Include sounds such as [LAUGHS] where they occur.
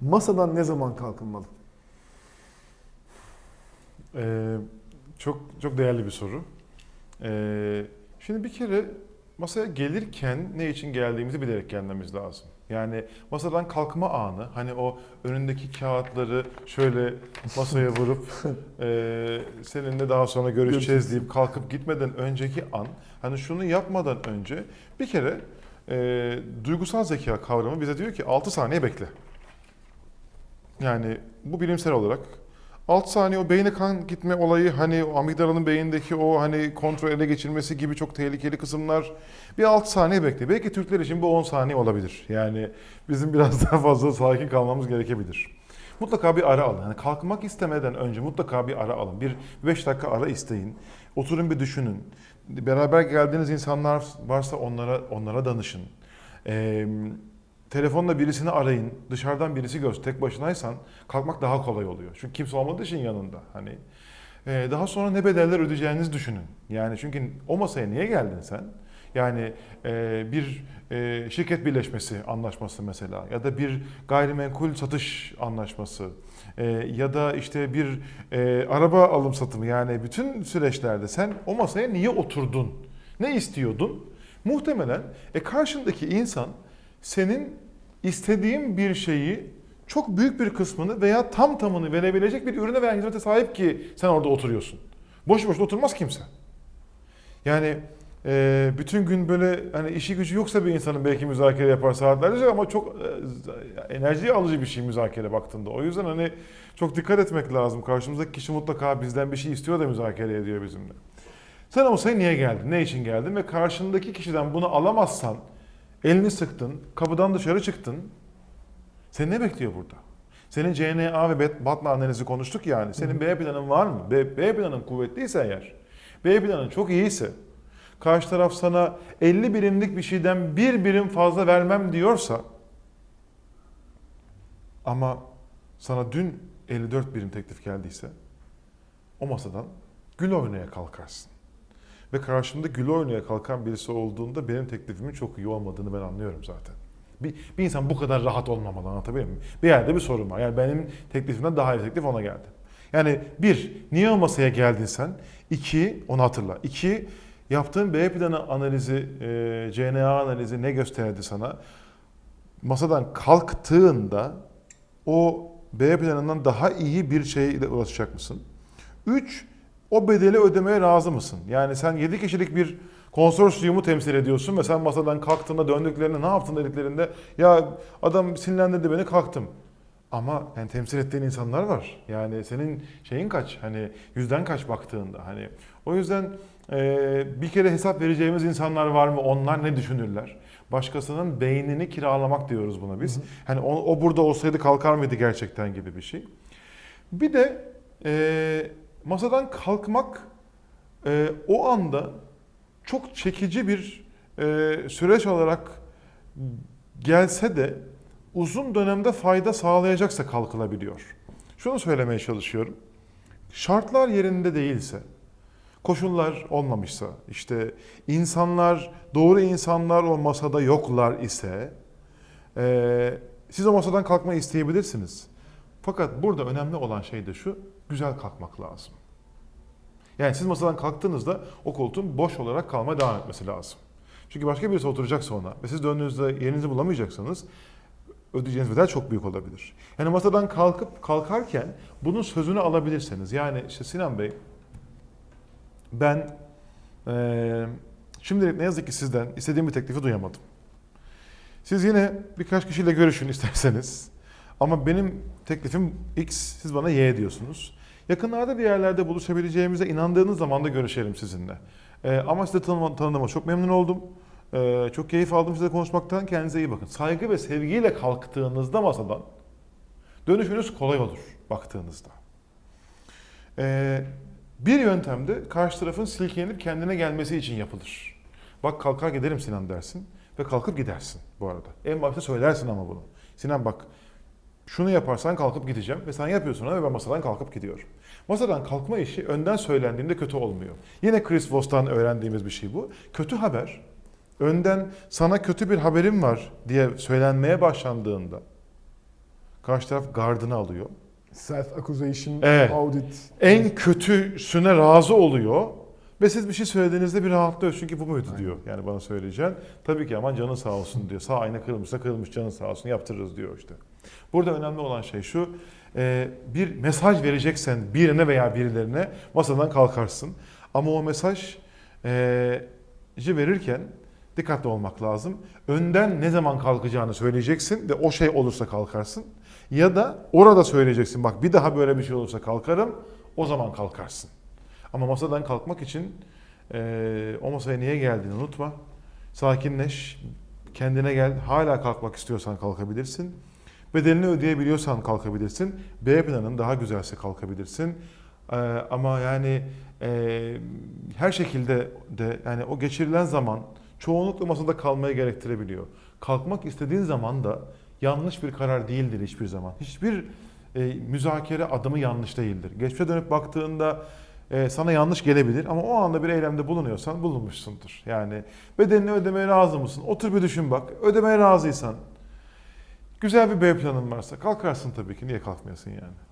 Masadan ne zaman kalkılmalı? Ee, çok çok değerli bir soru. Ee, şimdi bir kere masaya gelirken ne için geldiğimizi bilerek gelmemiz lazım. Yani masadan kalkma anı, hani o önündeki kağıtları şöyle masaya vurup [LAUGHS] e, seninle daha sonra görüşeceğiz deyip kalkıp gitmeden önceki an, hani şunu yapmadan önce bir kere e, duygusal zeka kavramı bize diyor ki 6 saniye bekle. Yani bu bilimsel olarak 6 saniye o beyne kan gitme olayı hani o amigdalanın beyindeki o hani kontrol ele geçirmesi gibi çok tehlikeli kısımlar bir 6 saniye bekle. Belki Türkler için bu 10 saniye olabilir. Yani bizim biraz [LAUGHS] daha fazla sakin kalmamız gerekebilir. Mutlaka bir ara alın. Yani kalkmak istemeden önce mutlaka bir ara alın. Bir 5 dakika ara isteyin. Oturun bir düşünün. Beraber geldiğiniz insanlar varsa onlara onlara danışın. Ee, telefonla birisini arayın. Dışarıdan birisi göz. Tek başınaysan kalkmak daha kolay oluyor. Çünkü kimse olmadığı için yanında. Hani Ee, daha sonra ne bedeller ödeyeceğinizi düşünün. Yani çünkü o masaya niye geldin sen? Yani e, bir e, şirket birleşmesi anlaşması mesela ya da bir gayrimenkul satış anlaşması e, ya da işte bir e, araba alım satımı yani bütün süreçlerde sen o masaya niye oturdun? Ne istiyordun? Muhtemelen e, karşındaki insan senin istediğin bir şeyi çok büyük bir kısmını veya tam tamını verebilecek bir ürüne veya hizmete sahip ki sen orada oturuyorsun. Boş boşuna oturmaz kimse. Yani e, bütün gün böyle hani işi gücü yoksa bir insanın belki müzakere yapar saatlerce ama çok e, enerji alıcı bir şey müzakere baktığında. O yüzden hani çok dikkat etmek lazım. Karşımızdaki kişi mutlaka bizden bir şey istiyor da müzakere ediyor bizimle. Sen o masaya niye geldin? Ne için geldin? Ve karşındaki kişiden bunu alamazsan elini sıktın, kapıdan dışarı çıktın. Seni ne bekliyor burada? Senin CNA ve BAT- BATNA analizi konuştuk yani. Senin B planın var mı? B, B planın kuvvetliyse eğer, B planın çok iyiyse, karşı taraf sana 50 birimlik bir şeyden bir birim fazla vermem diyorsa ama sana dün 54 birim teklif geldiyse o masadan gül oynaya kalkarsın. Ve karşımda gül oynaya kalkan birisi olduğunda benim teklifimin çok iyi olmadığını ben anlıyorum zaten. Bir, bir insan bu kadar rahat olmamalı anlatabiliyor muyum? Bir yerde bir sorun var. Yani benim teklifimden daha iyi teklif ona geldi. Yani bir, niye o masaya geldin sen? İki, onu hatırla. İki, yaptığın B planı analizi, e, CNA analizi ne gösterdi sana? Masadan kalktığında o B planından daha iyi bir şeyle ulaşacak mısın? Üç, o bedeli ödemeye razı mısın? Yani sen 7 kişilik bir konsorsiyumu temsil ediyorsun ve sen masadan kalktığında döndüklerinde ne yaptın dediklerinde ya adam sinirlendirdi beni kalktım. Ama yani temsil ettiğin insanlar var. Yani senin şeyin kaç? Hani yüzden kaç baktığında hani. O yüzden e, bir kere hesap vereceğimiz insanlar var mı? Onlar ne düşünürler? Başkasının beynini kiralamak diyoruz buna biz. Hani o, o burada olsaydı kalkar mıydı gerçekten gibi bir şey. Bir de e, masadan kalkmak e, o anda çok çekici bir e, süreç olarak gelse de uzun dönemde fayda sağlayacaksa kalkılabiliyor. Şunu söylemeye çalışıyorum. Şartlar yerinde değilse, koşullar olmamışsa, işte insanlar, doğru insanlar o masada yoklar ise, e, siz o masadan kalkmayı isteyebilirsiniz. Fakat burada önemli olan şey de şu, güzel kalkmak lazım. Yani siz masadan kalktığınızda o koltuğun boş olarak kalmaya devam etmesi lazım. Çünkü başka birisi oturacaksa ona ve siz döndüğünüzde yerinizi bulamayacaksanız ödeyeceğiniz bedel çok büyük olabilir. Yani masadan kalkıp kalkarken bunun sözünü alabilirseniz yani işte Sinan Bey ben eee şimdilik ne yazık ki sizden istediğim bir teklifi duyamadım. Siz yine birkaç kişiyle görüşün isterseniz. Ama benim teklifim X, siz bana Y diyorsunuz. Yakınlarda bir yerlerde buluşabileceğimize inandığınız zaman da görüşelim sizinle. Ee, ama tanıma, tanıdığıma çok memnun oldum. Ee, çok keyif aldım size konuşmaktan. Kendinize iyi bakın. Saygı ve sevgiyle kalktığınızda masadan dönüşünüz kolay olur baktığınızda. Ee, bir yöntem de karşı tarafın silkelenip kendine gelmesi için yapılır. Bak kalkar giderim Sinan dersin ve kalkıp gidersin bu arada. En başta söylersin ama bunu. Sinan bak şunu yaparsan kalkıp gideceğim ve sen yapıyorsun ve ben masadan kalkıp gidiyorum. Masadan kalkma işi önden söylendiğinde kötü olmuyor. Yine Chris Voss'tan öğrendiğimiz bir şey bu. Kötü haber, önden sana kötü bir haberim var diye söylenmeye başlandığında Karşı taraf gardını alıyor. Self accusation, Evet. audit. En kötüsüne razı oluyor. Ve siz bir şey söylediğinizde bir rahatlıyor. Çünkü bu muydu diyor. Yani bana söyleyeceğin. Tabii ki aman canın sağ olsun diyor. Sağ ayna kırılmışsa kırılmış canın sağ olsun yaptırırız diyor işte. Burada önemli olan şey şu. Bir mesaj vereceksen birine veya birilerine masadan kalkarsın. Ama o mesaj verirken dikkatli olmak lazım. Önden ne zaman kalkacağını söyleyeceksin ve o şey olursa kalkarsın. Ya da orada söyleyeceksin bak bir daha böyle bir şey olursa kalkarım o zaman kalkarsın. Ama masadan kalkmak için eee, o masaya niye geldiğini unutma. Sakinleş, kendine gel. Hala kalkmak istiyorsan kalkabilirsin. Bedelini ödeyebiliyorsan kalkabilirsin. B planın daha güzelse kalkabilirsin. Eee, ama yani eee, her şekilde de yani o geçirilen zaman çoğunlukla masada kalmaya gerektirebiliyor. Kalkmak istediğin zaman da yanlış bir karar değildir hiçbir zaman. Hiçbir e, müzakere adımı yanlış değildir. Geçmişe dönüp baktığında e, sana yanlış gelebilir ama o anda bir eylemde bulunuyorsan bulunmuşsundur. Yani bedelini ödemeye razı mısın? Otur bir düşün bak. Ödemeye razıysan, güzel bir B planın varsa kalkarsın tabii ki. Niye kalkmıyorsun yani?